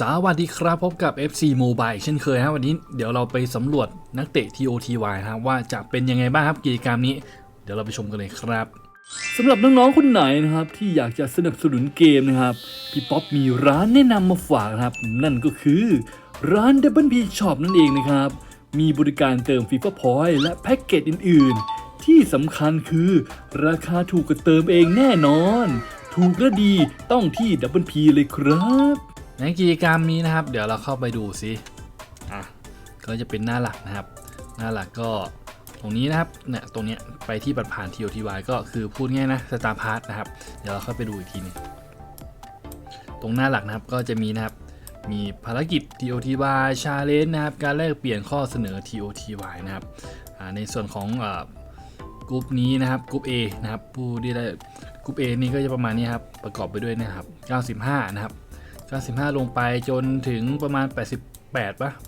สวัสดีครับพบกับ FC Mobile เช่นเคยครับวันนี้เดี๋ยวเราไปสำรวจนักเตะ TOTY นะครับว่าจะเป็นยังไงบ้างครับกิจกรรมนี้ เดี๋ยวเราไปชมกันเลยครับสำหรับน้องๆคนไหนนะครับที่อยากจะสนับสนุนเกมนะครับพี่ป๊อปมีร้านแนะนำมาฝากนะครับ นั่นก็คือร้าน Double P Shop นั่นเองนะครับ มีบริการเติม FIFA Point และแพ็กเกจอื่น ๆ ที่สำคัญคือราคาถูกกว่าเติมเองแน่นอน ถูกและดีต้องที่ Double P เลยครับ ในกิจกรรมนี้นะครับ เดี๋ยวเราเข้าไปดูสิอะก็จะเป็นหน้าหลักนะครับ หน้าหลักก็ตรงนี้นะครับเนี่ยตรงเนี้ยไปที่บัตรผ่าน TOTY ก็คือพูดง่ายนะสตาร์พาร์ทนะครับ เดี๋ยวเราเข้าไปดูอีกทีหนึงตรงหน้าหลักนะครับก็จะมีนะครับมีภารกิจ TOTY Challenge นะครับการแลกเปลี่ยนข้อเสนอ TOTY นะครับอ่าในส่วนของอ่ากลุ่มนี้นะครับกลุ่ม A นะครับผู้ที่ได้กลุ่ม A นี้ก็จะประมาณนี้ครับประกอบไปด้วยนะครับ 95 นะครับ 95 ลงไปจนถึงประมาณ 88ปะ87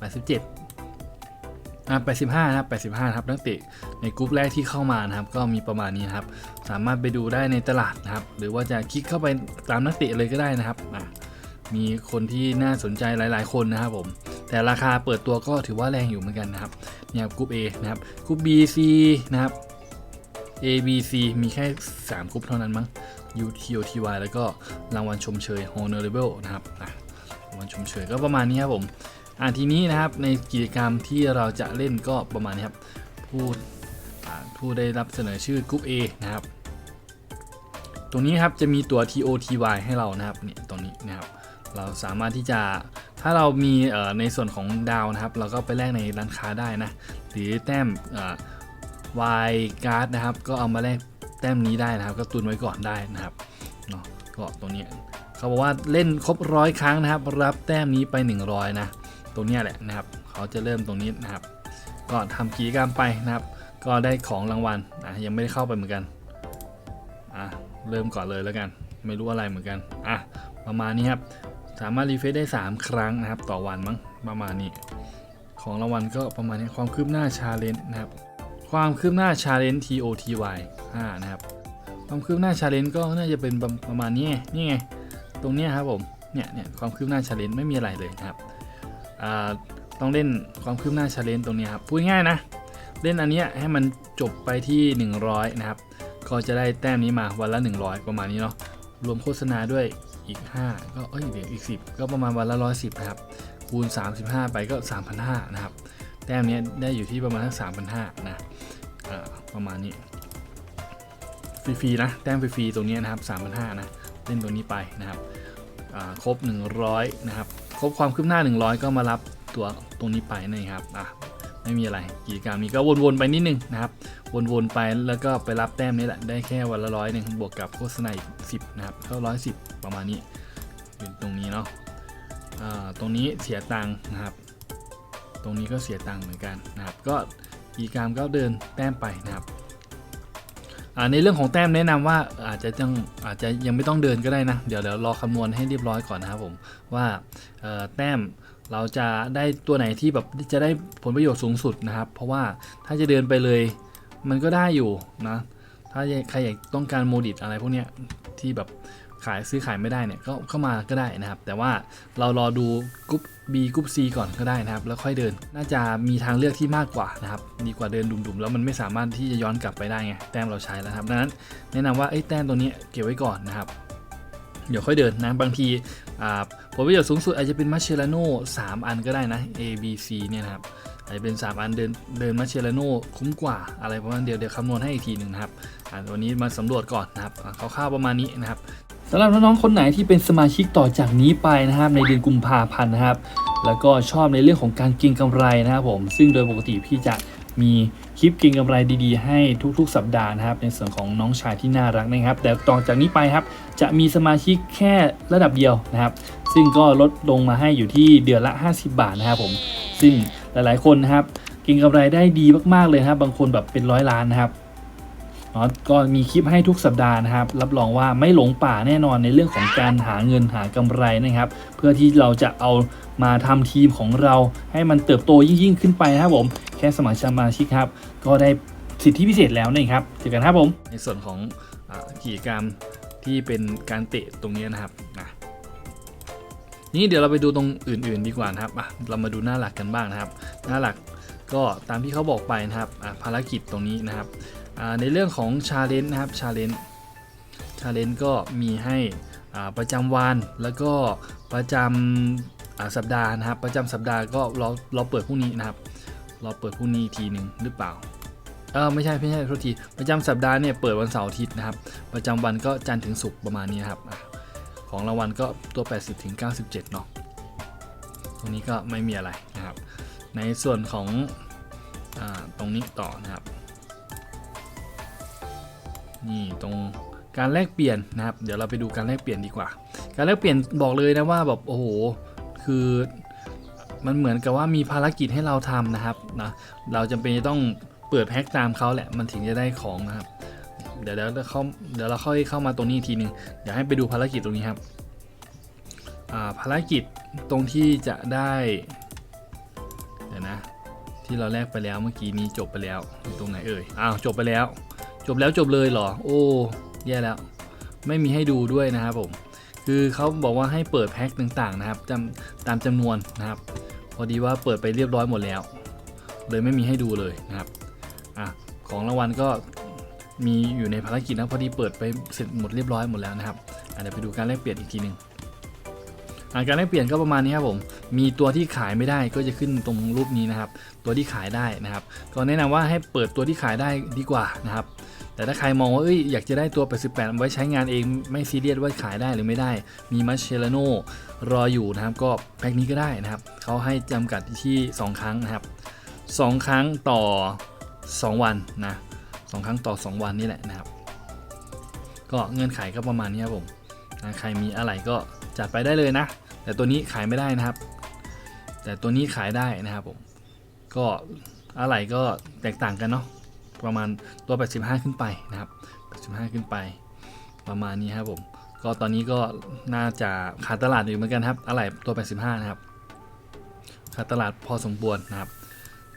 อ่า85 นะครับ 85 นะครับนักเตะในกลุ่มแรกที่เข้ามานะครับ ก็มีประมาณนี้นะครับ สามารถไปดูได้ในตลาดนะครับ หรือว่าจะคลิกเข้าไปตามนักเตะเลยก็ได้นะครับอะมีคนที่น่าสนใจหลาย ๆ คนนะครับผม แต่ราคาเปิดตัวก็ถือว่าแรงอยู่เหมือนกันนะครับเนี่ยครับกลุ่ม A นะครับกลุ่ม B C นะครับ A B C มีแค่ 3กลุ่มเท่านั้นมั้ง U T O T Y แล้วก็รางวัลชมเชย Honorable นะครับรางวัลชมเชยก็ประมาณนี้ครับผมอ่าทีนี้นะครับในกิจกรรมที่เราจะเล่นก็ประมาณนี้ครับผู้ผู้ได้รับเสนอชื่อกลุ่ม A นะครับ ตรงนี้ครับจะมีตัว TOTY ให้เรานะครับเนี่ยตรงนี้นะครับเราสามารถที่จะถ้าเรามีในส่วนของดาวนะครับ เราก็ไปแลกในร้านค้าได้นะ หรือแต้มเอ่อ Y card นะครับ ก็เอามาแลก แต้มนี้ได้นะครับ ก็ตุนไว้ก่อนได้นะครับเนาะก็ตรงนี้เขาบอกว่าเล่นครบร้อยครั้งนะครับ รับแต้มนี้ไป 100 นะตรงนี้แหละนะครับ เขาจะเริ่มตรงนี้นะครับ ก็ทำกิจกรรมไปนะครับ ก็ได้ของรางวัลอะยังไม่ได้เข้าไปเหมือนกันอะเริ่มก่อนเลยแล้วกัน ไม่รู้อะไรเหมือนกันอะประมาณนี้ครับสามารถรีเฟรชได้ 3 ครั้งนะครับ ต่อวันมั้งประมาณนี้ ของรางวัลก็ประมาณนี้ความคืบหน้าชาเลนจ์นะครับ ความคืบหน้า Challenge TOTY 5นะครับ ความคืบหน้า Challenge ก็น่าจะเป็นประประมาณนี้นี่ไง ตรงนี้ครับผม เนี่ยเนี่ยความคืบหน้า Challenge ไม่มีอะไรเลยนะครับต้องเล่นความคืบหน้า Challenge ตรงนี้ครับ พูดง่ายนะ เล่นอันนี้ให้มันจบไปที่ 100 นะครับ ก็จะได้แต้มนี้มาวันละ 100 ประมาณนี้เนาะ รวมโฆษณาด้วยอีก 5 ก็เอ้ยเดี๋ยวอีก 10 ก็ประมาณวันละ 110 นะครับ คูณ 35 ไปก็ 3,500 นะครับ แต้มนี้ได้อยู่ที่ประมาณทั้ง3,500 นะ ประมาณนี้ฟรีๆนะแต้มฟรีๆตรงนี้นะครับ3,500นะเล่นตัวนี้ไปนะครับอ่าครบ 100 นะครับ ครบความคืบหน้า 100 ก็มารับตัวตรงนี้ไปนะครับอะไม่มีอะไรกิจกรรมนี้ก็วนๆไปนิดนึงนะครับ วนๆไปแล้วก็ไปรับแต้มนี้แหละได้แค่วันละร้อยหนึ่งบวกกับโฆษณาอีก10นะครับก็ร้อยสิบประมาณนี้เป็นตรงนี้เนาะอ่าตรงนี้เสียตังค์นะครับ ตรงนี้ก็เสียตังค์เหมือนกันนะครับ ก็ กิจกรรมก็เดินแต้มไปนะครับในเรื่องของแต้มแนะนำว่าอาจจะต้องอาจจะยังไม่ต้องเดินก็ได้นะ เดี๋ยวเดี๋ยวรอคำนวณให้เรียบร้อยก่อนนะครับผมว่าแต้มเราจะได้ตัวไหนที่แบบจะได้ผลประโยชน์สูงสุดนะครับ เพราะว่าถ้าจะเดินไปเลยมันก็ได้อยู่นะ ถ้าใครอยากต้องการโมดิตอะไรพวกเนี้ยที่แบบ ขายซื้อขายไม่ได้เนี่ยก็เข้ามาก็ได้นะครับ แต่ว่าเรารอดูกรุ๊ป B กรุ๊ป C ก่อนก็ได้นะครับ แล้วค่อยเดินน่าจะมีทางเลือกที่มากกว่านะครับดีกว่าเดินดุมๆ แล้วมันไม่สามารถที่จะย้อนกลับไปได้ไงแต้มเราใช้แล้วครับดังนั้นแนะนำว่าไอ้แต้มตัวนี้เก็บไว้ก่อนนะครับเดี๋ยวค่อยเดินนะ บางทีผลประโยชน์สูงสุดอาจจะเป็นมัชเชลาโน่3อันก็ได้นะ A B C เนี่ยนะครับอาจจะเป็น 3 อันเดินเดินมัชเชลาโน่คุ้มกว่าอะไรประมาณเดียวเดี๋ยวคำนวณให้อีกทีหนึ่งนะครับอ่าวันนี้มาสำรวจก่อนนะครับคร่าวๆประมาณนี้นะครับ สำหรับน้องๆคนไหนที่เป็นสมาชิกต่อจากนี้ไปนะครับ ในเดือนกุมภาพันธ์นะครับ แล้วก็ชอบในเรื่องของการเก็งกำไรนะครับผม ซึ่งโดยปกติพี่จะมีคลิปเก็งกำไรดีๆ ให้ทุกๆ สัปดาห์นะครับ ในส่วนของน้องชายที่น่ารักนะครับ แต่ต่อจากนี้ไปครับ จะมีสมาชิกแค่ระดับเดียวนะครับ ซึ่งก็ลดลงมาให้อยู่ที่เดือนละ 50 บาทนะครับผม ซึ่งหลายๆคนนะครับเก็งกำไรได้ดีมากๆเลยครับ บางคนแบบเป็นร้อยล้านนะครับ เนาะก็มีคลิปให้ทุกสัปดาห์นะครับ รับรองว่าไม่หลงป่าแน่นอนในเรื่องของการหาเงินหากำไรนะครับ เพื่อที่เราจะเอามาทำทีมของเราให้มันเติบโตยิ่งๆขึ้นไปนะครับผมแค่สมัครสมาชิกครับ ก็ได้สิทธิพิเศษแล้วนี่ครับเจอกันครับผมในส่วนของกิจกรรมที่เป็นการเตะตรงนี้นะครับนะนี่เดี๋ยวเราไปดูตรงอื่นๆดีกว่านะครับเรามาดูหน้าหลักกันบ้างนะครับ หน้าหลักก็ตามที่เขาบอกไปนะครับภารกิจตรงนี้นะครับ ในเรื่องของชาเลนจ์นะครับชาเลนจ์ชาเลนจ์ก็มีให้ประจำวันแล้วก็ประจำอ่าสัปดาห์นะครับ ประจำสัปดาห์ก็เราเราเปิดพรุ่งนี้นะครับ เราเปิดพรุ่งนี้ทีหนึ่งหรือเปล่าเออไม่ใช่ไม่ใช่โทษทีประจำสัปดาห์เนี่ยเปิดวันเสาร์อาทิตย์นะครับ ประจำวันก็จันทร์ถึงศุกร์ประมาณนี้ครับของรางวัลก็ตัว 80ถึง97 เนาะตรงนี้ก็ไม่มีอะไรนะครับ ในส่วนของอตรงนี้ต่อนะครับ นี่ตรงการแลกเปลี่ยนนะครับ เดี๋ยวเราไปดูการแลกเปลี่ยนดีกว่า การแลกเปลี่ยนบอกเลยนะว่าแบบโอ้โหคือมันเหมือนกับว่ามีภารกิจให้เราทำนะครับนะเราจำเป็นจะต้องเปิดแพ็กตามเขาแหละมันถึงจะได้ของนะครับ เดี๋ยวเดี๋ยวเขาเดี๋ยวเราค่อยเข้ามาตรงนี้ทีหนึ่งเดี๋ยวให้ไปดูภารกิจตรงนี้ครับาภารกิจตรงที่จะได้เดี๋ยวนะที่เราแลกไปแล้วเมื่อกี้นี้จบไปแล้วตรงไหนเอ่ยอ้าวจบไปแล้ว จบแล้วจบเลยเหรอ โอ้แย่แล้ว ไม่มีให้ดูด้วยนะครับผม คือเขาบอกว่าให้เปิดแพ็คต่างๆนะครับตามจำนวนนะครับ พอดีว่าเปิดไปเรียบร้อยหมดแล้ว เลยไม่มีให้ดูเลยนะครับอะของรางวัลก็มีอยู่ในภารกิจนะพอดีเปิดไปเสร็จหมดเรียบร้อยหมดแล้วนะครับเดี๋ยวไปดูการแลกเปลี่ยนอีกทีหนึ่งการแลกเปลี่ยนก็ประมาณนี้ครับผม มีตัวที่ขายไม่ได้ก็จะขึ้นตรงรูปนี้นะครับ ตัวที่ขายได้นะครับ ก็แนะนำว่าให้เปิดตัวที่ขายได้ดีกว่านะครับ แต่ถ้าใครมองว่าเอ้ยอยากจะได้ตัว 88 ไว้ใช้งานเองไม่ซีเรียสว่าขายได้หรือไม่ได้ มีมัชเชลโนรออยู่นะครับ ก็แพ็คนี้ก็ได้นะครับ เขาให้จำกัดที่ 2 ครั้งนะครับ 2 ครั้งต่อ 2 วันนะสองครั้งต่อ 2 วันนี่แหละนะครับ ก็เงื่อนไขก็ประมาณนี้ครับผมนะใครมีอะไรก็จัดไปได้เลยนะ แต่ตัวนี้ขายไม่ได้นะครับ แต่ตัวนี้ขายได้นะครับผม ก็อะไรก็แตกต่างกันเนาะ ประมาณตัว 85 ขึ้นไปนะครับ 85 ขึ้นไป ประมาณนี้ครับผม ก็ตอนนี้ก็น่าจะขาดตลาดอยู่เหมือนกันครับอะไรตัว 85 นะครับขาดตลาดพอสมควรนะครับ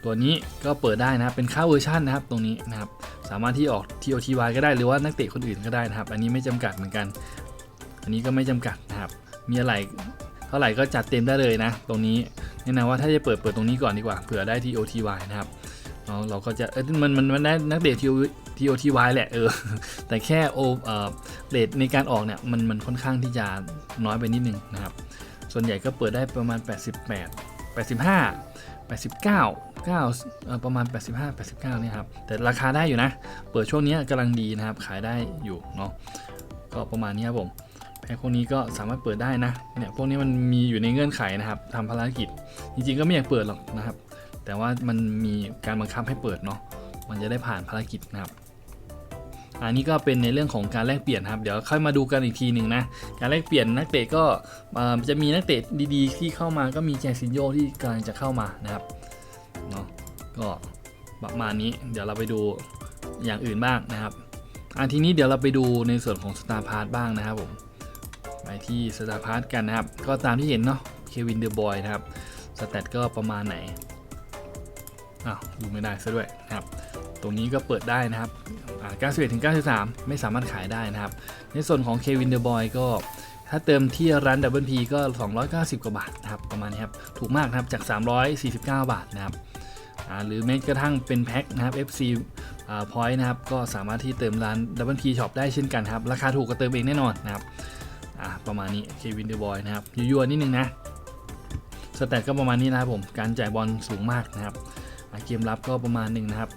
ตัวนี้ก็เปิดได้นะครับ เป็นค่าเวอร์ชันนะครับ ตรงนี้นะครับ สามารถที่ออก TOTY ก็ได้หรือว่านักเตะคนอื่นก็ได้นะครับ อันนี้ไม่จำกัดเหมือนกัน อันนี้ก็ไม่จำกัดนะครับ มีอะไรเท่าไหร่ก็จัดเต็มได้เลยนะ ตรงนี้แนะนำว่าถ้าจะเปิดเปิดตรงนี้ก่อนดีกว่าเผื่อได้ TOTY นะครับ เราเราก็จะเออมันมันมันได้นักเตะ TOTY แหละเออแต่แค่โอเออเรทในการออกเนี่ยมันมันค่อนข้างที่จะน้อยไปนิดนึงนะครับ ส่วนใหญ่ก็เปิดได้ประมาณ 88 85 89 9เออประมาณ 85 89เนี่ยครับแต่ราคาได้อยู่นะ เปิดช่วงนี้กำลังดีนะครับขายได้อยู่เนาะก็ประมาณนี้ครับผมแพ็คพวกนี้ก็สามารถเปิดได้นะเนี่ยพวกนี้มันมีอยู่ในเงื่อนไขนะครับทำภารกิจ จริงๆก็ไม่อยากเปิดหรอกนะครับ แต่ว่ามันมีการบังคับให้เปิดเนาะมันจะได้ผ่านภารกิจนะครับ อันนี้ก็เป็นในเรื่องของการแลกเปลี่ยนครับ เดี๋ยวค่อยมาดูกันอีกทีหนึ่งนะ การแลกเปลี่ยนนักเตะก็จะมีนักเตะดีๆ ที่เข้ามาก็มีแจซินโยที่กำลังจะเข้ามานะครับเนาะก็ประมาณนี้เดี๋ยวเราไปดูอย่างอื่นบ้างนะครับอันทีนี้เดี๋ยวเราไปดูในส่วนของสตาร์พาร์ทบ้างนะครับผมไปที่สตาร์พาร์ทกันนะครับ ก็ตามที่เห็นเนาะเควินเดอร์บอยนะครับสแตทก็ประมาณไหน อ้าวดูไม่ได้ซะด้วยนะครับ ตรงนี้ก็เปิดได้นะครับ91ถึง93 ไม่สามารถขายได้นะครับ ในส่วนของเควินเดอร์บอยก็ถ้าเติมที่ร้านดับเบิลพีก็ 290 กว่าบาทนะครับ ประมาณนี้ครับ ถูกมากนะครับ จาก 349 บาทนะครับ หรือแม้กระทั่งเป็นแพ็คนะครับ FC อ่าพอยต์นะครับ ก็สามารถที่เติมร้านดับเบิลพีช็อปได้เช่นกันครับ ราคาถูกก็เติมเองแน่นอนนะครับ ประมาณนี้เควินเดอร์บอยนะครับยั่วๆนิดนึงนะ สแตทก็ประมาณนี้นะครับผม การจ่ายบอลสูงมากนะครับ เกมรับก็ประมาณหนึ่งนะครับ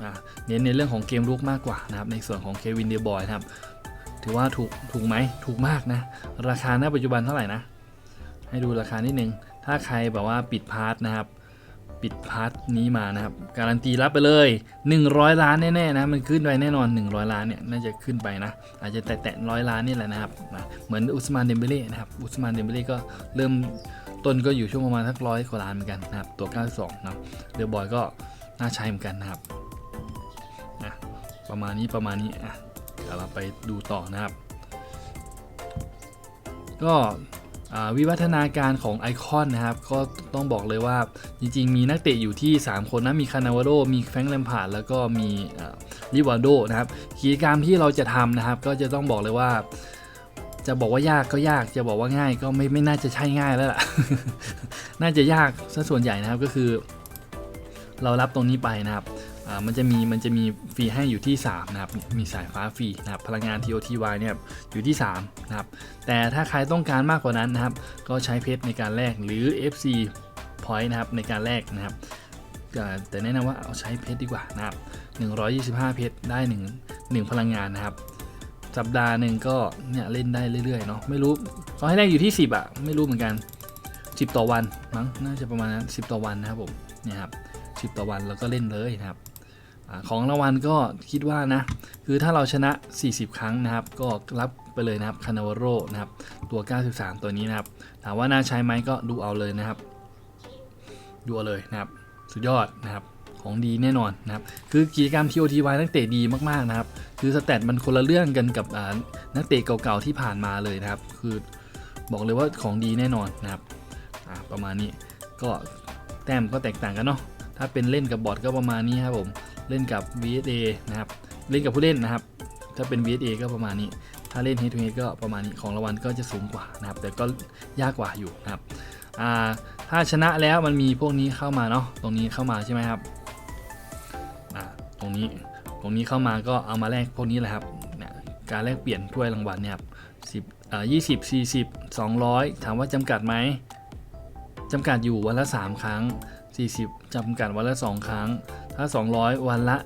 เน้นในเรื่องของเกมรุกมากกว่านะครับในส่วนของเควินเดบอยนะครับถือว่าถูกถูกไหมถูกมากนะ ราคาณปัจจุบันเท่าไหร่นะ ให้ดูราคานิดนึง ถ้าใครแบบว่าปิดพาร์ทนะครับ ปิดพาร์ทนี้มานะครับ การันตีรับไปเลย 100 ล้านแน่ๆนะ มันขึ้นไปแน่นอน 100 ล้านเนี่ยน่าจะขึ้นไปนะ อาจจะแตะร้อยล้านนี่แหละนะครับนะเหมือนอุสมานเดมเบเล่นะครับ อุสมานเดมเบเล่ก็เริ่มต้นก็อยู่ช่วงประมาณสักร้อยกว่าล้านเหมือนกันนะครับ ตัว 92 นะเดอะบอยก็ น่าใช้เหมือนกันนะครับนะประมาณนี้ประมาณนี้อะเดี๋ยวเราไปดูต่อนะครับ ก็วิวัฒนาการของไอคอนนะครับ ก็ต้องบอกเลยว่าจริงๆ มีนักเตะอยู่ที่ 3 คนนะ มีคานาวาโด มีแฟรงค์แลมพาร์ดแล้วก็มีลิวาโดนะครับกิจกรรมที่เราจะทำนะครับ ก็จะต้องบอกเลยว่า จะบอกว่ายากก็ยากจะบอกว่าง่ายก็ไม่ไม่น่าจะใช่ง่ายแล้วล่ะ น่าจะยากซะส่วนใหญ่นะครับก็คือ เรารับตรงนี้ไปนะครับมันจะมีมันจะมีฟรีให้อยู่ที่ 3 นะครับ มีสายฟ้าฟรีนะครับ พลังงาน TOTY เนี่ยอยู่ที่ 3 นะครับ แต่ถ้าใครต้องการมากกว่านั้นนะครับ ก็ใช้เพชรในการแลกหรือ FC point นะครับในการแลกนะครับแต่แนะนำว่าเอาใช้เพชรดีกว่านะครับ 125 เพชรได้1 1 พลังงานนะครับ สัปดาห์หนึ่งก็เนี่ยเล่นได้เรื่อยๆเนาะไม่รู้เขาให้แลกอยู่ที่ 10อะไม่รู้เหมือนกัน 10 ต่อวันมั้งน่าจะประมาณนั้น10 ต่อวันนะครับผมเนี่ยครับ 10ต่อวันแล้วก็เล่นเลยนะครับอของรางวัลก็คิดว่านะ คือถ้าเราชนะ 40 ครั้งนะครับ ก็รับไปเลยนะครับคานาวโรนะครับ ตัว 93 ตัวนี้นะครับ ถามว่าน่าใช้ไหมก็ดูเอาเลยนะครับ ดูเอาเลยนะครับ สุดยอดนะครับของดีแน่นอนนะครับคือกิจกรรม TOTY นักเตะดีมากๆนะครับ คือสแตทมันคนละเรื่องกันกับนักเตะเก่าๆที่ผ่านมาเลยนะครับ คือบอกเลยว่าของดีแน่นอนนะครับประมาณนี้ก็แต้มก็แตกต่างกันเนาะ ถ้าเป็นเล่นกับบอทก็ประมาณนี้ครับผม เล่นกับ VSA นะครับ เล่นกับผู้เล่นนะครับ ถ้าเป็น VSA ก็ประมาณนี้ ถ้าเล่น Head to Head ก็ประมาณนี้ ของรางวัลก็จะสูงกว่านะครับ แต่ก็ยากกว่าอยู่นะครับ อ่า ถ้าชนะแล้วมันมีพวกนี้เข้ามาเนาะ ตรงนี้เข้ามาใช่ไหมครับ อ่า ตรงนี้ ตรงนี้เข้ามาก็เอามาแลกพวกนี้แหละครับ การแลกเปลี่ยนถ้วยรางวัลเนี่ยครับสิบอ่ายี่สิบสี่สิบสองร้อยถามว่าจำกัดไหมจำกัดอยู่วันละ 3 ครั้ง 40จำกัดวันละ 2 ครั้ง ถ้า 200 วันละ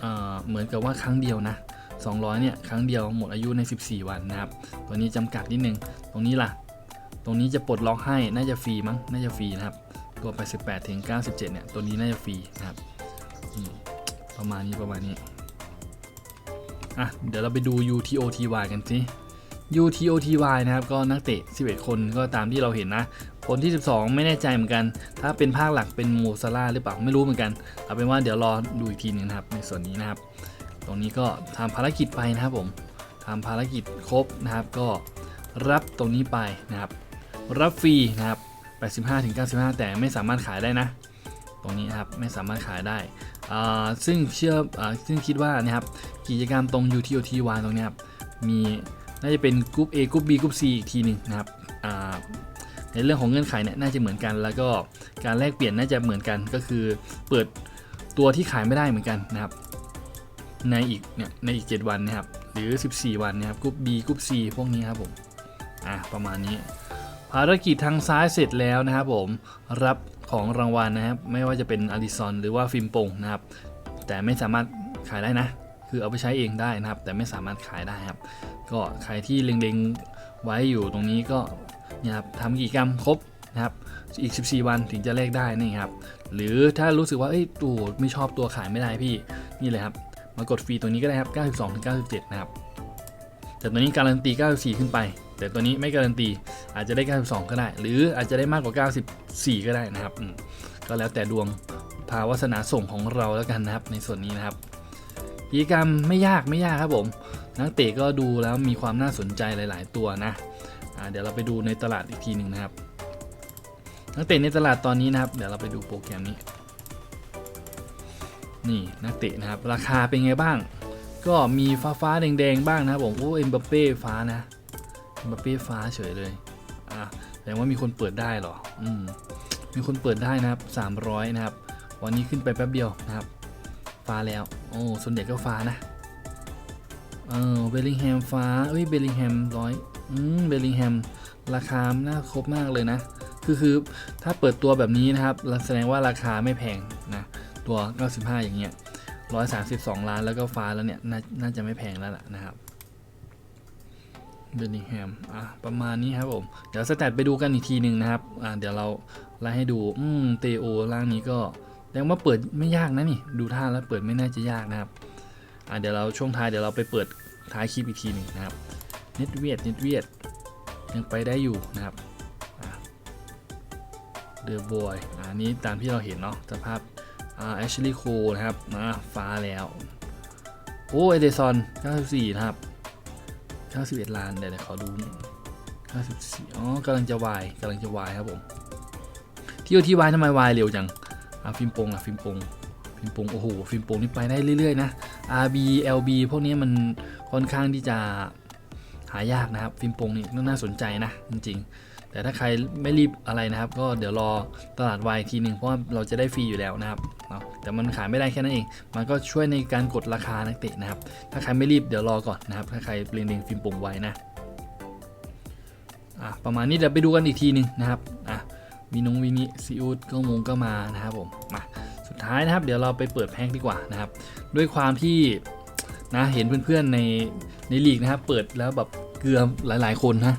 เเหมือนกับว่าครั้งเดียวนะ 200 เนี่ยครั้งเดียวหมดอายุใน 14 วันนะครับ ตัวนี้จำกัดนิดนึง ตรงนี้ล่ะ ตรงนี้จะปลดล็อกให้น่าจะฟรีมั้ง น่าจะฟรีนะครับ ตัว88ถึง 97 เนี่ย ตัวนี้น่าจะฟรีนะครับ ประมาณนี้ประมาณนี้ อะ เดี๋ยวเราไปดู UTOTY กันสิ UTOTY นะครับ ก็นักเตะ 11 คนก็ตามที่เราเห็นนะ คนที่ 12 ไม่แน่ใจเหมือนกัน ถ้าเป็นภาคหลักเป็นโมซาร่าหรือเปล่าไม่รู้เหมือนกันเอาเป็นว่าเดี๋ยวรอดูอีกทีหนึงนะครับ ในส่วนนี้นะครับ ตรงนี้ก็ทำภารกิจไปนะครับผมทำภารกิจครบนะครับ ก็รับตรงนี้ไปนะครับ รับฟรีนะครับ 85ถึง95 แต่ไม่สามารถขายได้นะ ตรงนี้นะครับไม่สามารถขายได้ซึ่งเชื่ออซึ่งคิดว่านะครับกิจกรรมตรง UTOTY ตรงนี้ครับมีน่าจะเป็นกรุ๊ป A กรุ๊ป B กรุ๊ป C อีกทีหนึ่งนะครับ ในเรื่องของเงื่อนไขเนี่ยน่าจะเหมือนกัน แล้วก็การแลกเปลี่ยนน่าจะเหมือนกัน ก็คือเปิดตัวที่ขายไม่ได้เหมือนกันนะครับ ในอีกเนี่ยในอีก 7 วันนะครับหรือ 14 วันนะครับกรุ๊ป B กรุ๊ป C พวกนี้ครับผมอะประมาณนี้ ภารกิจทางซ้ายเสร็จแล้วนะครับผมรับของรางวัลนะครับ ไม่ว่าจะเป็นอลิซอนหรือว่าฟิล์มโป่งนะครับ แต่ไม่สามารถขายได้นะ คือเอาไปใช้เองได้นะครับ แต่ไม่สามารถขายได้ครับ ก็ใครที่เล็งๆไว้อยู่ตรงนี้ก็ นี่ยครับทำกิจกรรมครบนะครับอีก 14 วันถึงจะเลขได้นี่ครับหรือถ้ารู้สึกว่าเอ้ยตัวไม่ชอบตัวขายไม่ได้พี่นี่เลยครับมากดฟรีตัวนี้ก็ได้ครับ 92ถึง97 นะครับ แต่ตัวนี้การันตี 94 ขึ้นไป แต่ตัวนี้ไม่การันตีอาจจะได้ 92 ก็ได้ หรืออาจจะได้มากกว่า 94 ก็ได้นะครับ ก็แล้วแต่ดวงภาวาสนาส่งของเราแล้วกันนะครับ ในส่วนนี้นะครับกิจกรรมไม่ยากไม่ยากครับผม นักเตะก็ดูแล้วมีความน่าสนใจหลาย ๆ ตัวนะ เดี๋ยวเราไปดูในตลาดอีกทีหนึ่งนะครับนักเตะในตลาดตอนนี้นะครับ เดี๋ยวเราไปดูโปรแกรมนี้ นี่นักเตะนะครับ ราคาเป็นไงบ้าง ก็มีฟ้าฟ้าแดงๆบ้างนะครับผมโอ้เอ็มบัปเป้ฟ้านะเอ็มบัปเป้ฟ้าเฉยเลยอะแสดงว่ามีคนเปิดได้เหรออืมมีคนเปิดได้นะครับ 300 นะครับ วันนี้ขึ้นไปแป๊บเดียวนะครับ ฟ้าแล้วโอ้ส่วนใหญ่ก็ฟ้านะเออเบลลิงแฮมฟ้าเอ้ยเบลลิงแฮมร้อย อืมเบลลิงแฮมราคาน่าครบมากเลยนะ คือคือถ้าเปิดตัวแบบนี้นะครับแสดงว่าราคาไม่แพงนะตัว 95 อย่างเงี้ย 132 ล้านแล้วก็ฟ้าแล้วเนี่ยนน่าจะไม่แพงแล้วล่ะนะครับเบลลิงแฮมอะประมาณนี้ครับผม เดี๋ยวสแตทไปดูกันอีกทีหนึ่งนะครับอ่าเดี๋ยวเราไล่ให้ดู อืมเตโอล่างนี้ก็แสดงว่าเปิดไม่ยากนะนี่ ดูท่าแล้วเปิดไม่น่าจะยากนะครับอ่าเดี๋ยวเราช่วงท้ายเดี๋ยวเราไปเปิดท้ายคลิปอีกทีหนึ่งนะครับ เน็ตเวียดเน็ตเวียดยังไปได้อยู่นะครับเดอะบอยอันนี้ตามที่เราเห็นเนาะสภาพอ่าแอชลีย์โคนะครับมาฟ้าแล้ว โอ้เอเดซอน 94 นะครับ 91 ล้าน เดี๋ยวเดี๋ยวขอดูหน่อย94 อ๋อกำลังจะวายกำลังจะวายครับผม ที่อยู่ที่วายทำไมวายเร็วจังอะฟิล์มโปงอะฟิล์มโปงฟิล์มโปงโอ้โหฟิล์มโปงนี่ไปได้เรื่อยๆนะ RB LB พวกนี้มันค่อนข้างที่จะ หายากนะครับ ฟิล์มโปงนี่น่าสนใจนะ จริง ๆ แต่ถ้าใครไม่รีบอะไรนะครับ ก็เดี๋ยวรอตลาดวายทีหนึ่งเพราะว่าเราจะได้ฟรีอยู่แล้วนะครับแต่มันขายไม่ได้แค่นั้นเอง มันก็ช่วยในการกดราคานักเตะนะครับ ถ้าใครไม่รีบเดี๋ยวรอก่อนนะครับ ถ้าใครเล็งๆฟิล์มโปงไว้นะอะประมาณนี้เดี๋ยวไปดูกันอีกทีหนึ่งนะครับอะมีน้องวินิซีอูดก็มงก็มานะครับผมมาสุดท้ายนะครับ เดี๋ยวเราไปเปิดแพ็คดีกว่านะครับ ด้วยความที่ นะเห็นเพื่อนๆในในลีกนะครับเปิดแล้วแบบเกลือหลายๆคนนะ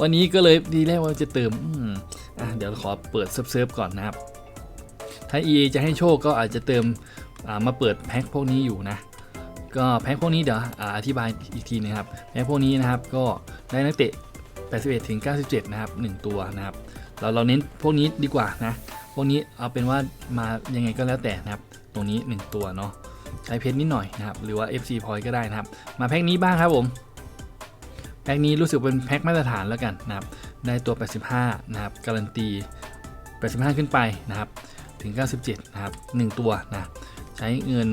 วันนี้ก็เลยดีแรกว่าจะเติมอะเดี๋ยวขอเปิดเซิร์ฟก่อนนะครับ ถ้า EA จะให้โชคก็อาจจะเติมอ่ามาเปิดแพ็คพวกนี้อยู่นะ ก็แพ็คพวกนี้เดี๋ยวอาอธิบายอีกทีนะครับ แพ็คพวกนี้นะครับก็ได้นักเตะ 81ถึง97 นะครับ 1 ตัวนะครับ เราเราเน้นพวกนี้ดีกว่านะ พวกนี้เอาเป็นว่ามายังไงก็แล้วแต่นะครับ ตรงนี้ 1 ตัวเนาะ ใช้เพชรนิดหน่อยนะครับหรือว่า FC point ก็ได้นะครับมาแพ็คนี้บ้างครับผมแพ็คนี้รู้สึกเป็นแพ็คมาตรฐานแล้วกันนะครับได้ตัว 85 นะครับการันตี 85 ขึ้นไปนะครับถึง 97 นะครับ 1 ตัวนะใช้เงิน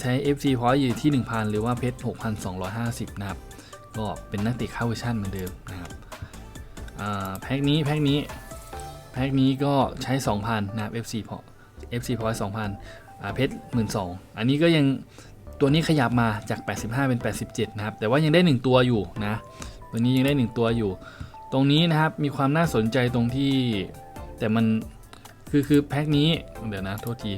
ใช้ FC point อยู่ที่ 1,000 หรือว่าเพชร 6,250 นะครับ ก็เป็นนักเตะเข้าเวอร์ชันเหมือนเดิมนะครับแพ็คนี้แพ็คนี้แพ็คนี้ก็ใช้ 2,000 นะครับ FC พอ FC point 2,000 เพชร12,000อันนี้ก็ยังตัวนี้ขยับมาจาก 85 เป็น 87 นะครับ แต่ว่ายังได้ 1 ตัวอยู่นะ ตัวนี้ยังได้ 1 ตัวอยู่ ตรงนี้นะครับมีความน่าสนใจตรงที่ แต่มันคือคือแพ็คนี้เดี๋ยวนะโทษที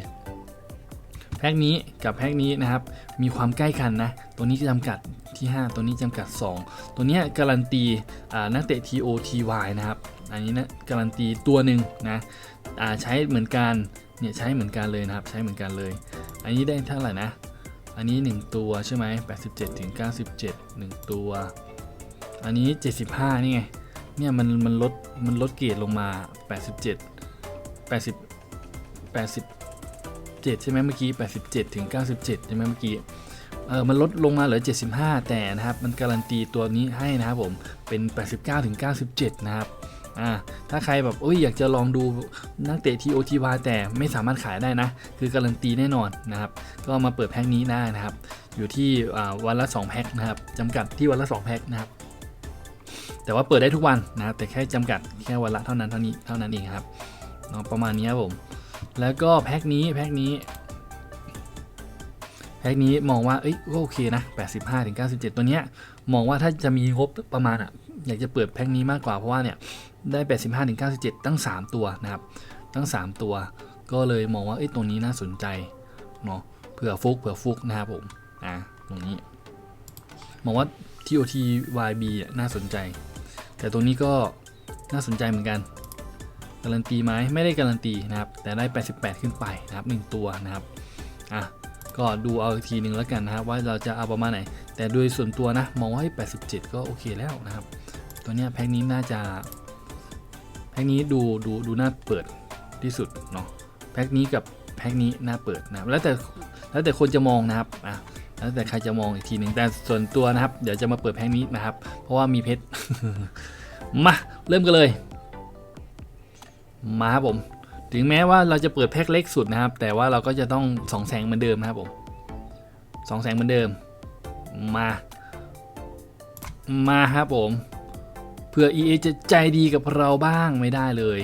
แพ็คนี้กับแพ็คนี้นะครับมีความใกล้กันนะ ตัวนี้จะจำกัดที่ 5 ตัวนี้จำกัด 2 ตัวนี้การันตีอ่านักเตะ TOTY นะครับ อันนี้นะการันตีตัวหนึ่งนะใช้เหมือนกัน เนี่ยใช้เหมือนกันเลยนะครับ ใช้เหมือนกันเลย อันนี้ได้เท่าไหร่นะ อันนี้ 1 ตัวใช่ไหม87ถึง97 1 ตัว อันนี้ 75 นี่ไง เนี่ยมันมันลดมันลดเกรดลงมา 87 80 87 ใช่ไหมเมื่อกี้ 87ถึง97 ใช่ไหมเมื่อกี้เออมันลดลงมาเหลือ 75 แต่นะครับ มันการันตีตัวนี้ให้นะครับผม เป็น 89ถึง97 นะครับ อ่าถ้าใครแบบเอ้ยอยากจะลองดูนักเตะ TOTY แต่ไม่สามารถขายได้นะ คือการันตีแน่นอนนะครับ ก็มาเปิดแพ็คนี้ได้นะครับ อยู่ที่วันละ 2 แพ็คนะครับจำกัดที่วันละ 2 แพ็คนะครับ แต่ว่าเปิดได้ทุกวันนะครับแต่แค่จำกัดแค่วันละเท่านั้นเท่านี้เท่านั้นเองครับเนาะประมาณนี้ครับผม แล้วก็แพ็คนี้แพ็คนี้แพ็คนี้มองว่า เอ้ยก็โอเคนะ 85ถึง97 ตัวเนี้ย มองว่าถ้าจะมีงบประมาณอะ อยากจะเปิดแพ็คนี้มากกว่า เพราะว่าเนี่ย ได้ 85ถึง97 ตั้ง 3 ตัวนะครับ ตั้ง 3 ตัว ก็เลยมองว่า เอ้ย ตรงนี้น่าสนใจ เนาะเผื่อฟุก เผื่อฟุกนะครับผม อะตรงนี้ มองว่า TOT YB อะน่าสนใจ แต่ตรงนี้ก็น่าสนใจเหมือนกัน การันตีไหมไม่ได้การันตีนะครับ แต่ได้ 88 ขึ้นไปนะครับ 1 ตัวนะครับ อะ ก็ดูเอาอีกทีหนึ่งแล้วกันนะครับ ว่าเราจะเอาประมาณไหน แต่โดยส่วนตัวนะ มองว่าให้87 ก็โอเคแล้วนะครับ ตัวเนี้ยแพ็คนี้น่าจะ พ็คนี้ดูดูดูน่าเปิดที่สุดเนาะแพ็คนี้กับแพ็คนี้น่าเปิดนะครับแล้วแต่แล้วแต่คนจะมองนะครับอะแล้วแต่ใครจะมองอีกทีหนึ่งแต่ส่วนตัวนะครับ เดี๋ยวจะมาเปิดแพ็คนี้นะครับ เพราะว่ามีเพชรมาเริ่มกันเลย มาครับผม ถึงแม้ว่าเราจะเปิดแพ็คเล็กสุดนะครับ แต่ว่าเราก็จะต้องสองแสงเหมือนเดิมนะครับผมสองแสงเหมือนเดิม มา มาครับผม เพื่อ EA จะใจดีกับเราบ้างไม่ได้เลย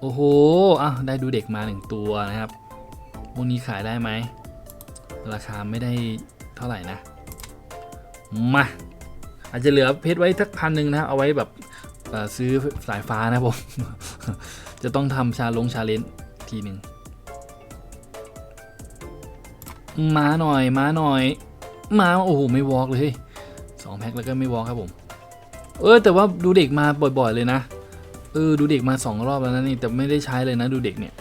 โอ้โหอะได้ดูเด็กมาหนึ่งตัวนะครับพวกนี้ขายได้ไหม ราคาไม่ได้เท่าไหร่นะ มาอาจจะเหลือเพชรไว้สักพันหนึ่งนะเอาไว้แบบซื้อสายฟ้านะผม จะต้องทำชาลงชาเลนจ์ทีหนึ่งมาหน่อยมาหน่อยมาโอ้โหไม่วอล์กเลยสองแพ็คแล้วก็ไม่วอล์กครับผม เออแต่ว่าดูเด็กมาบ่อย ๆ เลยนะ เออดูเด็กมาสองรอบแล้วนะนี่แต่ไม่ได้ใช้เลยนะดูเด็กเนี่ย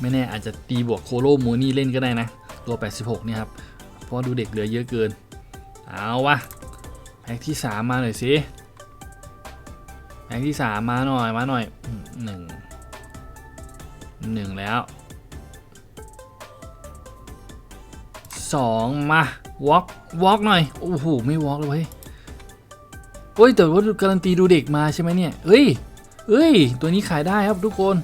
ไม่แน่อาจจะตีบวกโคโลโมนี่เล่นก็ได้นะ ตัว 86 เนี่ยครับ เพราะว่าดูเด็กเหลือเยอะเกิน เอาวะแพ็คที่ 3 มาหน่อยสิแพ็คที่ 3 มาหน่อยมาหน่อยหนึ่งหนึ่งแล้วสองมาวอล์กวอล์กหน่อย โอ้โห ไม่วอล์กเลย เว้ยเฮ้ยแต่ว่าการันตีดูเด็กมาใช่ไหมเนี่ยเฮ้ยเฮ้ย ตัวนี้ขายได้ครับทุกคน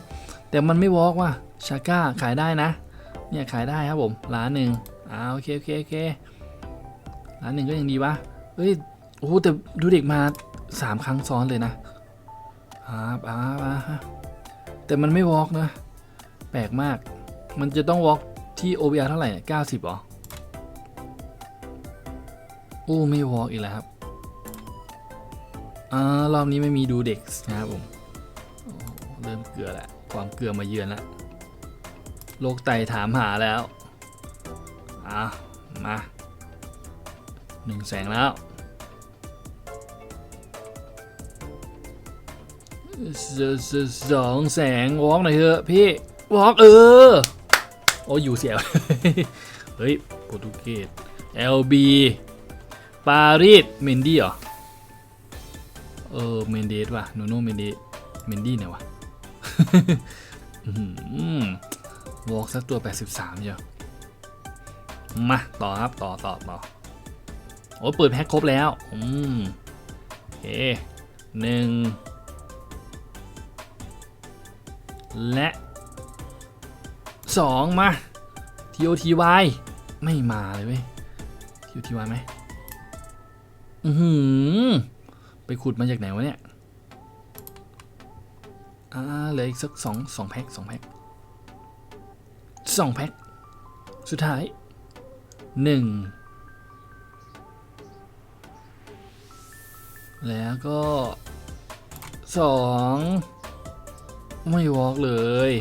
แต่มันไม่วอล์กว่ะชาก้าขายได้นะ เนี่ยขายได้ครับผมล้านหนึ่งอ่าโอเคโอเคโอเคล้านหนึ่งก็ยังดีวะเฮ้ยโอ้แต่ดูเด็กมาสามครั้งซ้อนเลยนะอ่าอ่าอ่าแต่มันไม่วอล์กนะ แปลกมาก มันจะต้องวอล์กที่ OBR เท่าไหร่เนี่ย90หรอ โอ้ ไม่วอล์กอีกแล้วครับ อ่ารอบนี้ไม่มีดูเด็กนะครับผมเริ่มเกลือแล้วความเกลือมาเยือนแล้วโรคไตถามหาแล้วอะมาหนึ่งแสงแล้วสสสองแสงวอล์กหน่อยเถอะพี่วอล์กเออ โอ้อยู่เสียวเฮ้ยโปรตุเกส LB ปารีสเมนดี้เหรอ เออเมนเดสว่ะโนโนเมนเดสเมนดี้เนี่ยวะวอล์กสักตัว 83เชียวมาต่อครับต่อต่อต่อโอ้เปิดแพ็คครบแล้วอืมโอเคหนึ่งและสองมา TOTY ไม่มาเลยเว้ย TOTY ไหมอือหือ ไปขุดมาจากไหนวะเนี่ย อ่า เหลืออีกสักสองสองแพ็คสองแพ็คสองแพ็ค สุดท้ายหนึ่งแล้วก็สองไม่วอล์กเลย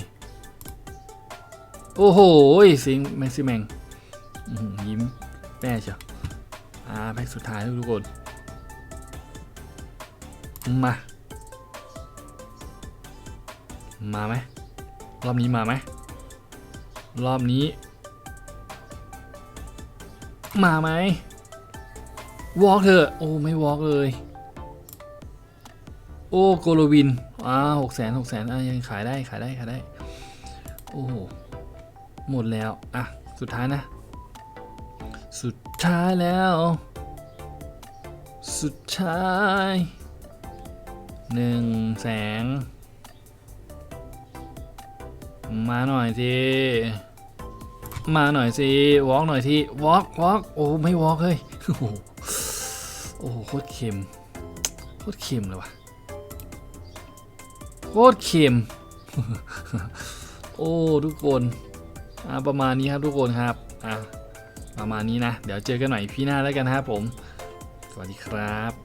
โอ้โหสิงแม็กซิแมงยิ้มแป้เชียวอ่าแพ็คสุดท้ายทุกคน มา มาไหมรอบนี้มาไหมรอบนี้ มาไหมวอล์กเถอะโอ้ไม่วอล์กเลย โอ้โกโลวินอ่าหกแสนหกแสนอะยังขายได้ขายได้ขายได้ โอ้โหหมดแล้ว อะ สุดท้ายนะ สุดท้ายแล้ว สุดท้าย หนึ่งแสง มาหน่อยสิมาหน่อยสิวอล์กหน่อยที่วอล์กวอล์กโอ้ไม่วอล์กเฮ้ยโอ้โหโอ้โหโคตรเค็มโคตรเค็มเลยว่ะโคตรเค็มโอ้ทุกคนอ่าประมาณนี้ครับทุกคนครับอ่าประมาณนี้นะ เดี๋ยวเจอกันหน่อยพี่หน้าแล้วกันนะครับผม สวัสดีครับ